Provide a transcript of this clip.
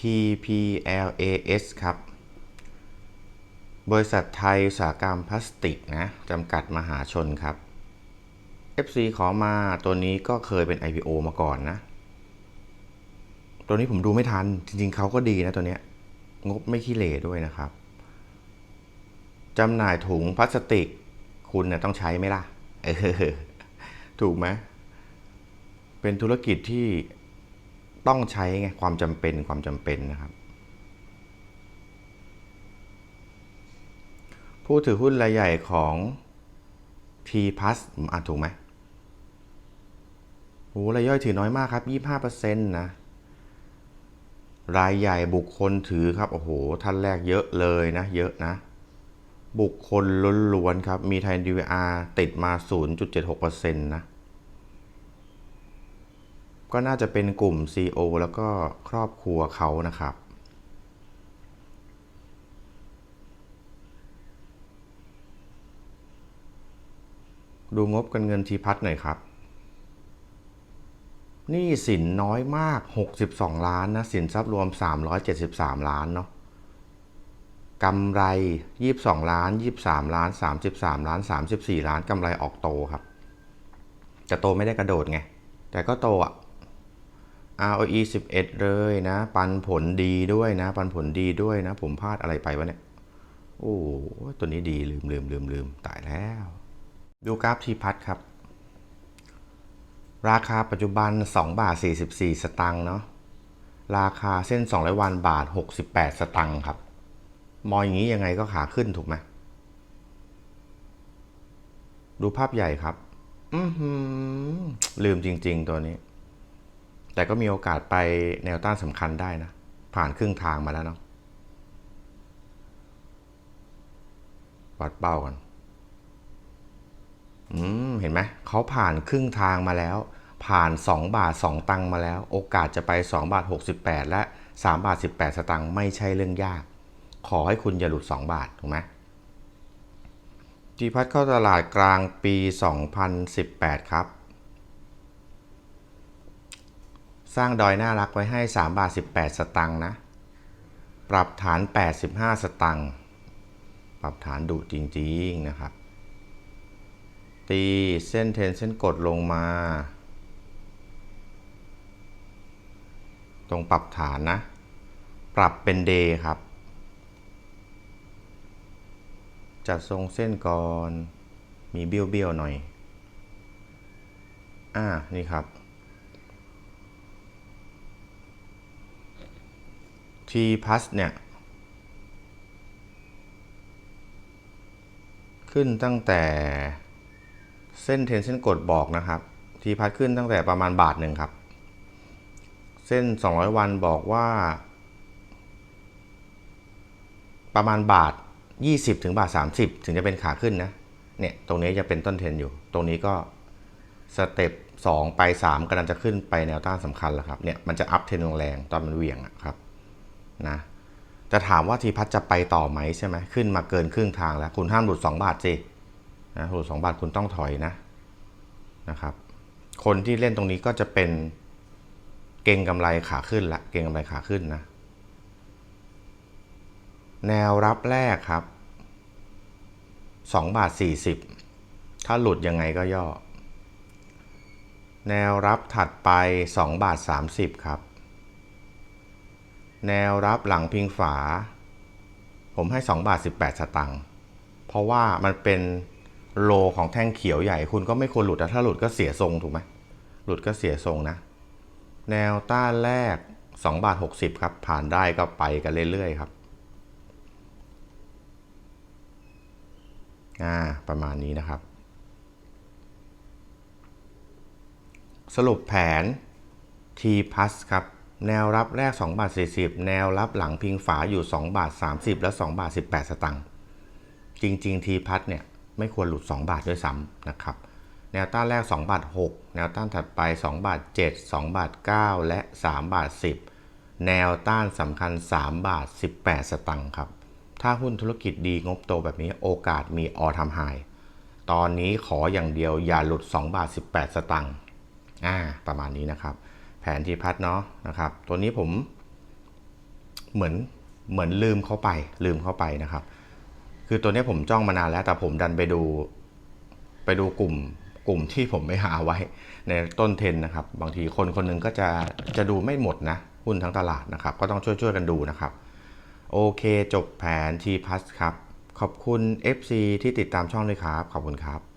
TPLAS ครับ บริษัทไทยอุตสาหกรรมพลาสติกนะจำกัดมหาชนครับ FC ขอมาตัวนี้ก็เคยเป็น IPO มาก่อนนะ ตัวนี้ผมดูไม่ทัน จริงๆเขาก็ดีนะตัวเนี้ย งบไม่ขี้เหร่ด้วยนะครับจำหน่ายถุงพลาสติก คุณเนี่ยต้องใช้ไหมล่ะ เออ ถูกไหมเป็นธุรกิจที่ ต้องใช้ไงความจำเป็นความจำเป็นนะครับ ผู้ถือหุ้นรายใหญ่ของ T p l u s อ่านถูกไหมโอ้รายย่อยถือน้อยมากครับ 25%นะ รายใหญ่บุคคลถือครับ โอ้โห ท่านแรกเยอะเลยนะ เยอะนะ บุคคลล้วนๆครับ มีไทย DVR ติดมา 0.76%นะ ก็น่าจะเป็นกลุ่ม CEO แล้วก็ครอบครัวเขานะครับ ดูงบกันเงินทีพัฒน์หน่อยครับหนี่สินน้อยมาก 62 ล้านนะ สินทรัพย์รวม 373 ล้านเนาะกำไร 22 ล้าน 23 ล้าน 33 ล้าน 34 ล้านกำไรออกโตครับแต่โตไม่ได้กระโดดไง แต่ก็โตอะ ROE 11 เลยนะ ปันผลดีด้วยนะ ปันผลดีด้วยนะ ผมพลาดอะไรไปวะเนี่ย โอ้ตัวนี้ดีลืมลืมลืมลืมตายแล้ว ดูกราฟทีพัทครับ ราคาปัจจุบัน 2 บาท 44 สตังค์เนาะราคาเส้น200วันบาท 68 สตังค์ครับ มองอย่างนี้ยังไงก็ขาขึ้นถูกไหมดูภาพใหญ่ครับ อืลืมจริง ๆ ตัวนี้ แต่ก็มีโอกาสไปแนวต้านสำคัญได้นะ ผ่านครึ่งทางมาแล้วเนาะวัดเป้ากันอืมเห็นไหมเขาผ่านครึ่งทางมาแล้ว ผ่าน 2 บาท 2 ตังค์มาแล้ว โอกาสจะไป 2 บาท 68 และ 3 บาท 18 สตังค์ไม่ใช่เรื่องยาก ขอให้คุณอย่าหลุด 2 บาท ถูกไหมจีพัทเข้าตลาดกลางปี 2018 ครับ สร้างดอยน่ารักไว้ให้ 3 บาท 18 สตังค์นะ ปรับฐาน 85 สตังค์ ปรับฐานดุจริงๆนะครับ ตีเส้นเทนเส้นกดลงมา ตรงปรับฐานนะ ปรับเป็นเดย์ครับ จัดทรงเส้นก่อน มีเบี้ยวๆหน่อย อ่า นี่ครับ T plus เนี่ย ขึ้นตั้งแต่เส้นเทนเส้นกดบอกนะครับทีพัดขึ้นตั้งแต่ประมาณบาทหนึ่งครับ เส้น 200 วันบอกว่า ประมาณบาท 20 ถึงบาท 30 ถึงจะเป็นขาขึ้นนะ เนี่ย ตรงนี้จะเป็นต้นเทนอยู่ ตรงนี้ก็สเต็ป2ไป 3กำลังจะขึ้นไปแนวต้านสำคัญแล้วครับ เนี่ย มันจะอัพเทนแรงตอนมันเหวี่ยงอะครับ นะจะถามว่าทีพัทจะไปต่อไหมใช่ไหมขึ้นมาเกินครึ่งทางแล้ว คุณห้ามหลุด 2 บาทสินะหลุด2บาทคุณต้องถอยนะนะครับ คนที่เล่นตรงนี้ก็จะเป็นเก่งกำไรขาขึ้นละเก่งกำไรขาขึ้นนะ แนวรับแรกครับ2บาท40 ถ้าหลุดยังไงก็ย่อ แนวรับถัดไป2บาท30 ครับ แนวรับหลังพิงฝา ผมให้ 2 บาท 18 สตังค์เพราะว่ามันเป็นโลของแท่งเขียวใหญ่คุณก็ไม่ควรหลุดถ้าหลุดก็เสียทรงถูกไหมหลุดก็เสียทรงนะ แนวต้านแรก 2 บาท 60 ครับ ผ่านได้ก็ไปกันเรื่อยๆครับอ่าประมาณนี้นะครับ สรุปแผน T plus ครับ แนวรับแรก2บาท40 แนวรับหลังพิงฝาอยู่2บาท30 และ2บาท18 สตังค์จริงๆ T plus เนี่ยไม่ควรหลุด 2 บาทด้วยซ้ำนะครับ แนวต้านแรก 2 บาท 6 แนวต้านถัดไป 2 บาท 7 2 บาท 9 และ 3 บาท 10 แนวต้านสำคัญ 3 บาท 18 สตังค์ครับ ถ้าหุ้นธุรกิจดีงบโตแบบนี้โอกาสมีออทำไฮตอนนี้ขออย่างเดียวอย่าหลุด 2 บาท 18 สตังค์อ่าประมาณนี้นะครับ แผนที่พัดเนาะนะครับ ตัวนี้ผมเหมือนเหมือนลืมเข้าไป ลืมเข้าไปนะครับ คือตัวนี้ผมจ้องมานานแล้วแต่ผมดันไปดูไปดูกลุ่มกลุ่มที่ผมไม่หาไว้ในต้นเทนนะครับ บางทีคนคนหนึงก็จะจะดูไม่หมดนะหุ้นทั้งตลาดนะครับ ก็ต้องช่วยช่วยๆกันดูนะครับโอเค จบแผน T plus ครับ ขอบคุณ FC ที่ติดตามช่องด้วยครับ ขอบคุณครับ